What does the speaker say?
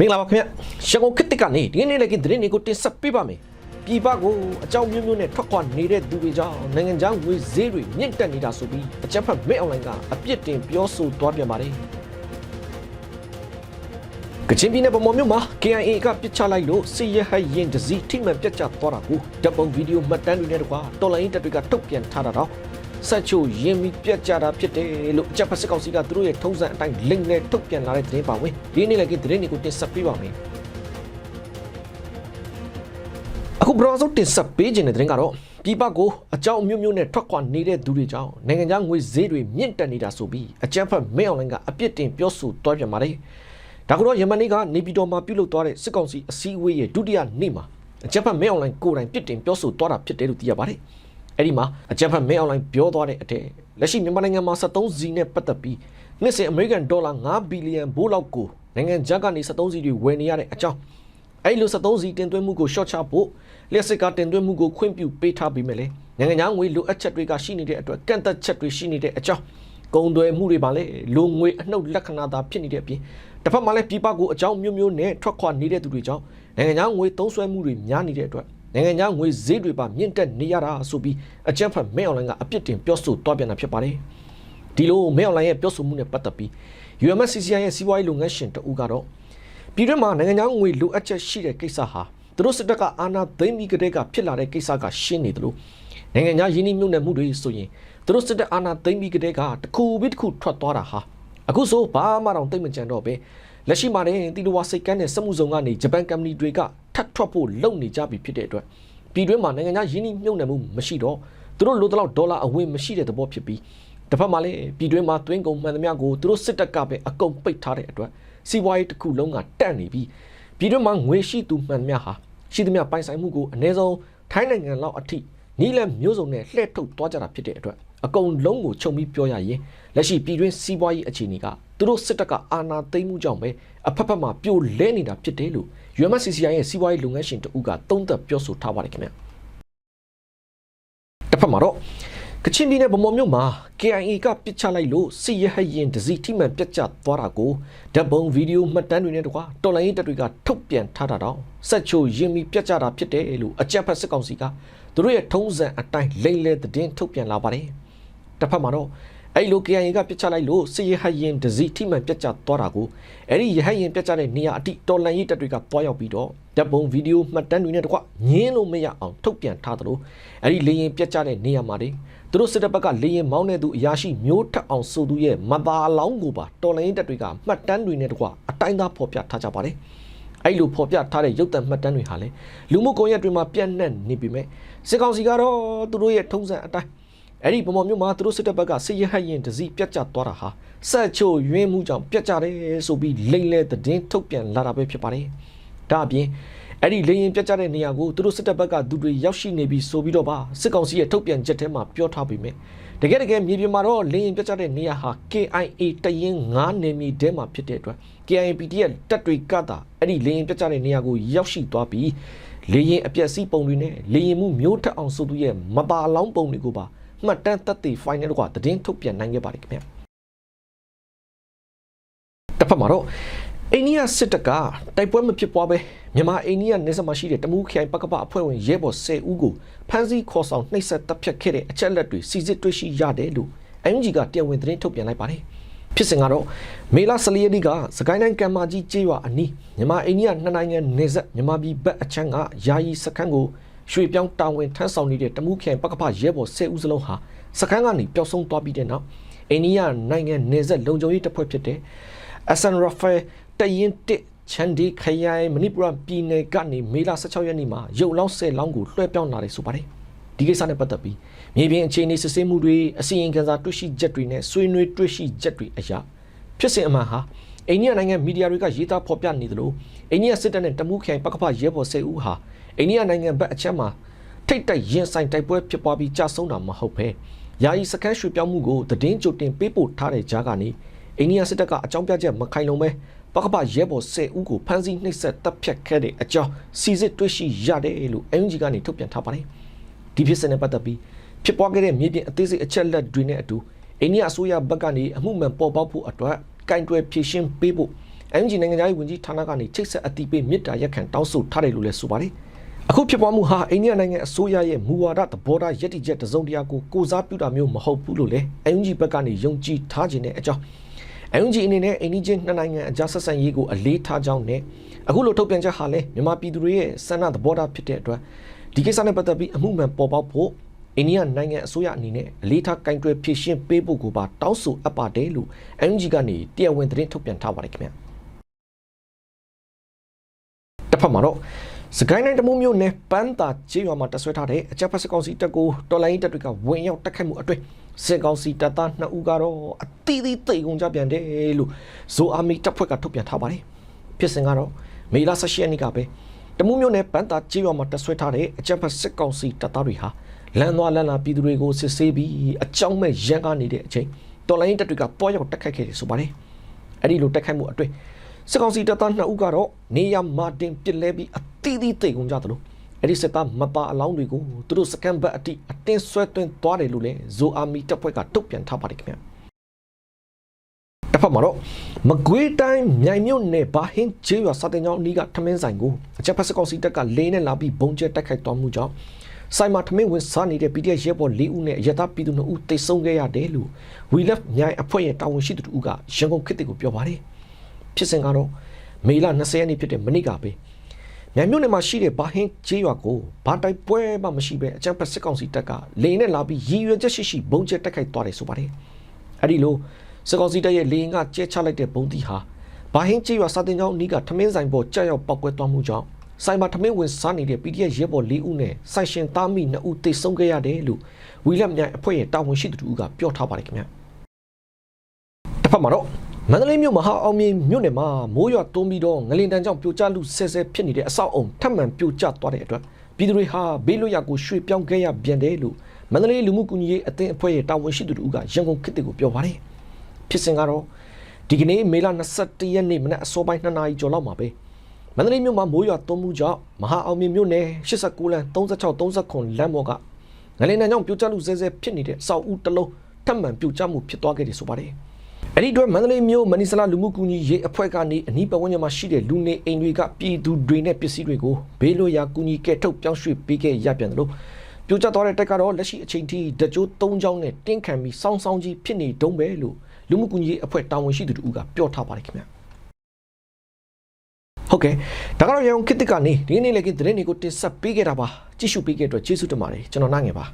မင်္ဂလာပါခင်ဗျရှန်ကုန်ခစ်တစ်ကနေဒီနေ့လည်းကင်းသတင်းတွေကိုတင်ဆက်ပေးပါမယ်ပြည်ပကိုအကြောင်းမျိုးမျိုးနဲ့ထွက်ခွာနေတဲ့သူတွေကြောင့်နိုင်ငံခြားငွေဈေးတွေမြင့်တက်နေတာဆိုပြီးအကြမ်းဖက်မဲအွန်လိုင်းကအပြစ်တင်ပြောဆိုသွားပြန်ပါတယ်ကချင်ပြည်နယ်ဗမော်မြို့မှာ KIA ကပစ်ချလိုက်လို့စစ်ရဟတ်ရင်တစည်းထိမှန်ပြတ်ကျသွားတာကိုဓာတ်ပုံဗီဒီယိုမှတ်တမ်းတွေနဲ့တကွာတော်လိုင်းတပ်တွေကထုတ်ပြန်ထားတာတော့ ဆက်ချိုရင်မီပြတ်ကျတာဖြစ်တယ်လို့အကြမ်းဖက်စစ်ကောင်စီကသူတို့ရဲ့ထုံးစံအတိုင်းလိမ့်နဲ့ထုတ်ပြန်လာတဲ့သတင်းပါဝင်ဒီနေ့လည်းကင်းသတင်းတွေကိုတင်ဆက်ပေးပါမယ်အခုဘရော့ဆိုတင်ဆက်ပေးခြင်းတဲ့သတင်းကတော့ပြည်ပကိုအကြောင်းအမျိုးမျိုးနဲ့ထွက်ခွာနေတဲ့သူတွေကြောင့်နိုင်ငံခြားငွေဈေးတွေမြင့်တက်နေတာဆိုပြီးအကြမ်းဖက်မဲအွန်လိုင်းကအပြစ်တင်ပြောဆိုသွားပြန်ပါတယ်ဒါကတော့ယမန်နေ့ကနေပြည်တော်မှာပြုလုပ်သွားတဲ့စစ်ကောင်စီအစည်းအဝေးရဲ့ဒုတိယနေ့မှာအကြမ်းဖက်မဲအွန်လိုင်းကိုယ်တိုင်ပြစ်တင်ပြောဆိုသွားတာဖြစ်တယ်လို့သိရပါတယ် အဲ့ဒီမှာအကြမ်းဖက်မဲအွန်လိုင်းပြောသွားတဲ့အထက်လက်ရှိမြန်မာနိုင်ငံမှာ73စီနဲ့ပတ်သက်ပြီးနှစ်စဉ်အမေရိကန်ဒေါ်လာ9ဘီလီယံဘိုးလောက်ကိုနိုင်ငံခြားကနေ73စီတွေဝယ်နေရတဲ့အကြောင်းအဲ့လို73စီတင်သွင်းမှုကိုရှော့ချဖို့လျှက်စစ်ကတင်သွင်းမှုကိုခွင့်ပြုပေးထားပြီးမြဲလေနိုင်ငံခြားငွေလိုအပ်ချက်တွေကရှိနေတဲ့အတွက်ကန့်သက်ချက်တွေရှိနေတဲ့အကြောင်းကုန်သွယ်မှုတွေပါလေလိုငွေအနှုတ်လက္ခဏာသာဖြစ်နေတဲ့အပြင်တစ်ဖက်မှာလည်းပြည်ပကိုအကြောင်းမျိုးမျိုးနဲ့ထွက်ခွာနေတဲ့သူတွေကြောင့်နိုင်ငံခြားငွေသုံးစွဲမှုတွေများနေတဲ့အတွက် နိုင်ငံခြားငွေဈေးတွေပါမြင့်တက်နေရတာဆိုပြီးအကြမ်းဖက်မဲအွန်လိုင်းကအပြစ်တင်ပြောဆိုသွားပြန်တာဖြစ်ပါတယ်ဒီလိုမဲအွန်လိုင်းရဲ့ပြောဆိုမှုနဲ့ပတ်သက်ပြီး UMSCCI ရဲ့စီးပွားရေးလုပ်ငန်းရှင်တဦးကတော့ပြည်တွင်းမှာနိုင်ငံခြားငွေလိုအပ်ချက်ရှိတဲ့ကိစ္စဟာသူတို့စစ်တပ်ကအာဏာသိမ်းပြီးကတည်းကဖြစ်လာတဲ့ကိစ္စကရှင်းနေတယ်လို့နိုင်ငံခြားယင်းနှိမ့်မြုပ်နှံမှုတွေဆိုရင်သူတို့စစ်တပ်အာဏာသိမ်းပြီးကတည်းကတစ်ခုပြီးတစ်ခုထွက်သွားတာဟာအခုဆိုဘာမှတော့သိမ့်မကြံတော့ပဲလက်ရှိမှာတင်တီလိုဝါစိတ်ကန်းတဲ့စက်မှုစုံကနေဂျပန်ကုမ္ပဏီတွေက ထပ်ထွက်ဖို့လုပ်နေကြပြီဖြစ်တဲ့အတွက်ပြည်တွင်းမှာနိုင်ငံခြားယင်းနှိမ့်မြုပ်နှံမှုမရှိတော့သူတို့လိုတလောက်ဒေါ်လာအဝင်မရှိတဲ့သဘောဖြစ်ပြီးတစ်ဖက်မှာလည်းပြည်တွင်းမှာသွင်းကုန်မှန်သမျှကိုသူတို့စစ်တပ်ကပဲအကုန်ပိတ်ထားတဲ့အတွက်စီးပွားရေးတစ်ခုလုံးကတက်နေပြီးပြည်တွင်းမှာငွေရှိသူမှန်သမျှဟာရှိသမျှပိုင်ဆိုင်မှုကိုအ ਨੇ ဆုံးထိုင်းနိုင်ငံလောက်အထိနီးလန်းမျိုးစုံနဲ့လှည့်ထုတ်သွားကြတာဖြစ်တဲ့အတွက် အကုန်လုံးကိုခြုံပြီးပြောရရင်လက်ရှိပြည်တွင်းစီးပွားရေးအခြေအနေကသူတို့စစ်တပ်ကအာဏာသိမ်းမှုကြောင့်ပဲအဖက်ဖက်မှာပြိုလဲနေတာဖြစ်တယ်လို့ UMCCI ရဲ့စီးပွားရေးလုပ်ငန်းရှင်တဦးကသုံးသပ်ပြောဆိုထားပါတယ်ခင်ဗျတစ်ဖက်မှာတော့ကချင်ပြည်နယ်ဗမော်မြို့မှာ KIA ကပစ်ချလိုက်လို့စစ်ရဟတ်ရင်ဒစီထိမှန်ပြတ်ကျသွားတာကိုဓာတ်ပုံဗီဒီယိုမှတ်တမ်းတွေနဲ့တကွာတော်လိုင်းရေးတပ်တွေကထုတ်ပြန်ထားတာတော့ဆက်ချိုရင်မီပြတ်ကျတာဖြစ်တယ်လို့အကြက်ဖက်စစ်ကောင်စီကသူတို့ရဲ့ထုံးစံအတိုင်းလိမ့်လဲသတင်းထုတ်ပြန်လာပါတယ် တစ်ဖက်မှာတော့အဲ့လို KIA ကပြစ်ချလိုက်လို့စစ်ရဟတ်ရင်ဒစီထိမှန်ပြတ်ကျသွားတာကိုအဲ့ဒီရဟတ်ရင်ပြတ်ကျတဲ့နေရာအတိတော်လန်ရေးတပ်တွေကတွားရောက်ပြီးတော့ဓာတ်ပုံဗီဒီယိုမှတ်တမ်းတွေနဲ့တကွညင်းလို့မရအောင်ထုတ်ပြန်ထားသလိုအဲ့ဒီလေရင်ပြတ်ကျတဲ့နေရာမှာတွေသူတို့စစ်တပ်ဘက်ကလေရင်မောင်းတဲ့သူအရာရှိမျိုးထက်အောင်ဆိုသူရဲ့မသာလောင်းကိုပါတော်လိုင်းတပ်တွေကမှတ်တမ်းတွေနဲ့တကွအတိုင်းသားဖော်ပြထားကြပါတယ်အဲ့လိုဖော်ပြထားတဲ့ရုပ်သံမှတ်တမ်းတွေဟာလေလူမှုကွန်ရက်တွေမှာပြန့်နှံ့နေပြီမဲ့စစ်ကောင်စီကတော့သူတို့ရဲ့ထုံးစံအတိုင်း အဲ့ဒီပုံပေါ်မျိုးမှာသူတို့စစ်တပ်ဘက်ကစစ်ရဟတ်ရင်တစည်းပြတ်ကျသွားတာဟာဆက်ချိုရွင်းမှုကြောင့်ပြတ်ကျတယ်ဆိုပြီးလိမ့်လဲသတင်းထုတ်ပြန်လာတာပဲဖြစ်ပါတယ်ဒါအပြင်အဲ့ဒီလေရင်ပြတ်ကျတဲ့နေရာကိုသူတို့စစ်တပ်ဘက်ကသူတွေရောက်ရှိနေပြီဆိုပြီးတော့ပါစစ်ကောင်စီရဲ့ထုတ်ပြန်ချက်ထဲမှာပြောထားပေမဲ့တကယ်တကယ်မြေပြင်မှာတော့လေရင်ပြတ်ကျတဲ့နေရာဟာ KIA တရင်9နေမီတဲမှာဖြစ်တဲ့အတွက် KIPD ရဲ့တပ်တွေကတာအဲ့ဒီလေရင်ပြတ်ကျတဲ့နေရာကိုရောက်ရှိသွားပြီးလေရင်အပြက်စီးပုံတွေနဲ့လေရင်မှုမျိုးထက်အောင်ဆိုသူရဲ့မပါလောင်းပုံတွေကိုပါ မှတ်တမ်းသက်သေ final တော့ကသတင်းထုတ်ပြန်နိုင်ခဲ့ပါတယ်ခင်ဗျတစ်ဖက်မှာတော့အိန္ဒိယစစ်တပ်ကတိုက်ပွဲမဖြစ်ပွားပဲမြန်မာအိန္ဒိယနယ်စပ်မှာရှိတဲ့တမူးခိုင်ပကပအဖွဲ့ဝင်ရဲဘော်10ဦးကိုဖမ်းဆီးခေါ်ဆောင်နှိပ်စက်တပ်ဖြတ်ခဲ့တဲ့အချက်လက်တွေစီစစ်တွေ့ရှိရတယ်လို့ MG ကတရားဝင်သတင်းထုတ်ပြန်လိုက်ပါတယ်ဖြစ်စဉ်ကတော့မေလ14ရက်နေ့ကစကိုင်းတိုင်းကံမာကြီးကျေးရွာအနီးမြန်မာအိန္ဒိယနှစ်နိုင်ငံနယ်စပ်မြန်မာပြည်ဘက်အချမ်းကယာယီစခန်းကို ရွှေပြောင်းတာဝန်ထမ်းဆောင်နေတဲ့တမူးခိုင်ပကပရဲဘော်10ဦးစလုံးဟာစခန်းကနေပျောက်ဆုံးသွားပြီးတဲ့နောက်အိန္ဒိယနိုင်ငံနယ်စပ်လုံခြုံရေးတပ်ဖွဲ့ဖြစ်တဲ့ Asan Rafael တရင်တစ်ချန်ဒီခရိုင်မဏိပူရပြည်နယ်ကနေမေလ16ရက်နေ့မှာရုပ်လောင်း10လောင်းကိုလွှဲပြောင်းလာတယ်ဆိုပါတယ်ဒီကိစ္စနဲ့ပတ်သက်ပြီးမြေပြင်အခြေအနေစစ်ဆေးမှုတွေအစီရင်ခံစာတွေ့ရှိချက်တွေနဲ့ဆွေးနွေးတွေ့ရှိချက်တွေအရာဖြစ်စဉ်အမှန်ဟာ အိန္ဒိယနိုင်ငံမီဒီယာတွေကရေးသားဖော်ပြနေသလိုအိန္ဒိယစစ်တပ်နဲ့တမူးခိုင်ပကဖရဲဘော်10ဦးဟာအိန္ဒိယနိုင်ငံဘက်အချက်မှာထိတ်တိုက်ရင်ဆိုင်တိုက်ပွဲဖြစ်ပွားပြီးကြာဆုံးတာမဟုတ်ပဲယာယီစခန်းရွှေပြောင်းမှုကိုသတင်းကြိုတင်ပေးပို့ထားတဲ့ကြားကနေအိန္ဒိယစစ်တပ်ကအကြောင်းပြချက်မခိုင်လုံပဲပကပရဲဘော်10ဦးကိုဖမ်းဆီးနှိပ်စက်တပ်ဖြတ်ခဲ့တဲ့အကြောင်းစီစစ်တွေ့ရှိရတယ်လို့ NUG ကနေထုတ်ပြန်ထားပါတယ်။ဒီဖြစ်စဉ်နဲ့ပတ်သက်ပြီးဖြစ်ပွားခဲ့တဲ့မြေပြင်အသေးစိတ်အချက်လက်တွေနဲ့အတူအိန္ဒိယအစိုးရဘက်ကနေအမှုမှန်ပေါ်ပေါက်ဖို့အတွက် ကင်တွယ်ဖြည့်ရှင်းပေးဖို့ MG နိုင်ငံသားရေးဝန်ကြီးဌာနကနေချိတ်ဆက်အတိပေးမြစ်တာရက်ခံတောင်းဆိုထားတယ်လို့လည်းဆိုပါတယ်အခုဖြစ်ပွားမှုဟာအိန္ဒိယနိုင်ငံအစိုးရရဲ့မူဝါဒသဘောထားယက်တိချက်တစုံတရာကိုကိုစားပြုတာမျိုးမဟုတ်ဘူးလို့လည်း MG ဘက်ကနေယုံကြည်ထားခြင်းတဲ့အကြောင်း MG အနေနဲ့အိန္ဒိချင်းနှစ်နိုင်ငံအကြားဆက်ဆံရေးကိုအလေးထားကြောင်းနဲ့အခုလိုထုတ်ပြန်ချက်ဟာလည်းမြန်မာပြည်သူတွေရဲ့ဆန္ဒသဘောထားဖြစ်တဲ့အတွက်ဒီကိစ္စနဲ့ပတ်သက်ပြီးအမှုမှန်ပေါ်ပေါက်ဖို့ အိန္ဒိယနိုင်ငံအစိုးရအနေနဲ့အလေးထားကင်တွယ်ဖြည့်ရှင်းပေးဖို့ကိုပါတောင်းဆိုအပ်ပါတယ်လို့ MG ကနေတရားဝင်သတင်းထုတ်ပြန်ထားပါတယ်ခင်ဗျာတစ်ဖက်မှာတော့စကိုင်းတိုင်းတမုံမျိုးနယ်ပန်းတာကျေးရွာမှာတဆွဲထားတဲ့အကြပ်ဖက်စကောင်စီတပ်ကိုတော်လိုင်းတပ်တွေကဝင်ရောက်တိုက်ခိုက်မှုအတွင်းစစ်ကောင်စီတပ်သား2ဦးကတော့အသီးသီးတိတ်ကုန်ကြပြန်တယ်လို့ဇိုအာမီတပ်ဖွဲ့ကထုတ်ပြန်ထားပါတယ်ဖြစ်စဉ်ကတော့မေလ18ရက်နေ့ကပဲတမုံမျိုးနယ်ပန်းတာကျေးရွာမှာတဆွဲထားတဲ့အကြပ်ဖက်စစ်ကောင်စီတပ်သားတွေဟာ လမ်းသွားလမ်းလာပြည်သူတွေကိုစစ်ဆေးပြီးအကြောင်းမဲ့ရန်ကားနေတဲ့အချိန်တော်လိုင်းတပ်တွေကတွားရောက်တိုက်ခိုက်ခဲ့တယ်ဆိုပါတယ်အဲ့ဒီလိုတိုက်ခိုက်မှုအတွင်းစစ်ကောင်စီတပ်သား2ဦးကတော့နေရမာတင်ပစ်လဲပြီးအသီးသီးတိတ်ကုန်ကြသလိုအဲ့ဒီစစ်သားမပါအလောင်းတွေကိုသူတို့စကန်ဘတ်အတိအတင်းဆွဲသွင်းသွားတယ်လို့လည်းဇိုအာမီတပ်ဖွဲ့ကထုတ်ပြန်ထားပါတယ်ခင်ဗျတစ်ဖက်မှာတော့မကွေးတိုင်းမြိုင်မြို့နယ်ဘာဟင်းကျေးရွာစာတင်ကျောင်းအနီးကထမင်းဆိုင်ကိုအချက်ဖက်စကောင်စီတပ်ကလေးနဲ့လာပြီးဘုံကျဲတိုက်ခိုက်သွားမှုကြောင့် ဆိုင်မှာထမင်းဝင်စားနေတဲ့ PDF ရဲဘော်၄ဦးနဲ့ရတာပြည်သူ2ဦးတိတ်ဆုံးခဲ့ရတယ်လို့ We Love မြိုင်အဖွဲ့ရဲ့တာဝန်ရှိသူတို့ကရန်ကုန်ခေတ်တွေကိုပြောပါတယ်ဖြစ်စဉ်ကတော့မေလ20ရက်နေ့ဖြစ်တဲ့မနေ့ကပဲမြိုင်မြို့နယ်မှာရှိတဲ့ဘာဟင်းကျေးရွာကိုဘာတိုက်ပွဲမှမရှိဘဲအကြမ်းဖက်စစ်ကောင်စီတပ်ကလေနဲ့လာပြီးရည်ရွယ်ချက်ရှိရှိဘုံကျဲတိုက်ခိုက်သွားတယ်ဆိုပါတယ်အဲ့ဒီလိုစစ်ကောင်စီတပ်ရဲ့လေရင်ကကျဲချလိုက်တဲ့ဘုံတီဟာဘာဟင်းကျေးရွာစာတင်ကျောင်းအနီးကထမင်းဆိုင်ပေါ်ကြောက်ရောက်ပောက်ကွဲသွားမှုကြောင့် ဆိုင်မှာထမင်းဝင်စားနေတဲ့ PDF ရဲဘော်၄ဦးနဲ့ဆိုင်ရှင်သားမိ2ဦးတိတ်ဆုံးခဲ့ရတယ်လို့ဝီလက်မြိုင်အဖွဲ့ရဲ့တာဝန်ရှိသူတို့ကပြောထားပါတယ်ခင်ဗျတစ်ဖက်မှာတော့မန္တလေးမြို့မဟာအောင်မြေမြို့နယ်မှာမိုးရွာသွန်းပြီးတော့ငလင်တန်းကြောင့်ပြိုကျလူဆဲဆဲဖြစ်နေတဲ့အဆောက်အုံထပ်မံပြိုကျသွားတဲ့အတွက်ပြည်သူတွေဟာဘေးလွတ်ရာကိုရွှေ့ပြောင်းခဲ့ရပြန်တယ်လို့မန္တလေးလူမှုကူညီရေးအသင်းအဖွဲ့ရဲ့တာဝန်ရှိသူတို့ကရန်ကုန်ခေတ်တွေကိုပြောပါတယ်ဖြစ်စဉ်ကတော့ဒီကနေ့မေလ21ရက်နေ့မနက်အစောပိုင်း2နာရီကျော်လောက်မှာပဲ မန္တလေးမြို့မှာမိုးရွာသွန်းမှုကြောင့်မဟာအောင်မြေမြို့နယ်89လမ်း36 39လမ်းပေါ်ကငလင်တန်းကြောင့်ပြိုကျလူဆဲဆဲဖြစ်နေတဲ့အဆောက်အဦတစ်လုံးထပ်မံပြိုကျမှုဖြစ်သွားခဲ့တယ်ဆိုပါတယ်အဲ့ဒီအတွက်မန္တလေးမြို့မနီဆလာလူမှုကူညီရေးအဖွဲ့ကနေအနီးပတ်ဝန်းကျင်မှာရှိတဲ့လူနေအိမ်တွေကပြည်သူတွေနဲ့ပစ္စည်းတွေကိုဘေးလွတ်ရာကူညီကဲထုတ်ပြောင်းရွှေ့ပေးခဲ့ရပြန်တယ်လို့ပြိုကျသွားတဲ့တက်ကတော့လက်ရှိအချိန်ထိတကြိုး၃ချောင်းနဲ့တင်းခံပြီးစောင်းစောင်းကြီးဖြစ်နေတုံးပဲလို့လူမှုကူညီရေးအဖွဲ့တာဝန်ရှိသူတို့ကပြောထားပါတယ်ခင်ဗျ ဟုတ်ကဲ့ဒါကတော့ရန်ကုန်ခေတ်တစ်ကနေဒီနေ့လည်းကသတင်းတွေကိုတင်ဆက်ပေးခဲ့တာပါကြည့်ရှုပေးခဲ့တဲ့အတွက်ကျေးဇူးတင်ပါတယ်ကျွန်တော်နိုင်ငယ်ပါ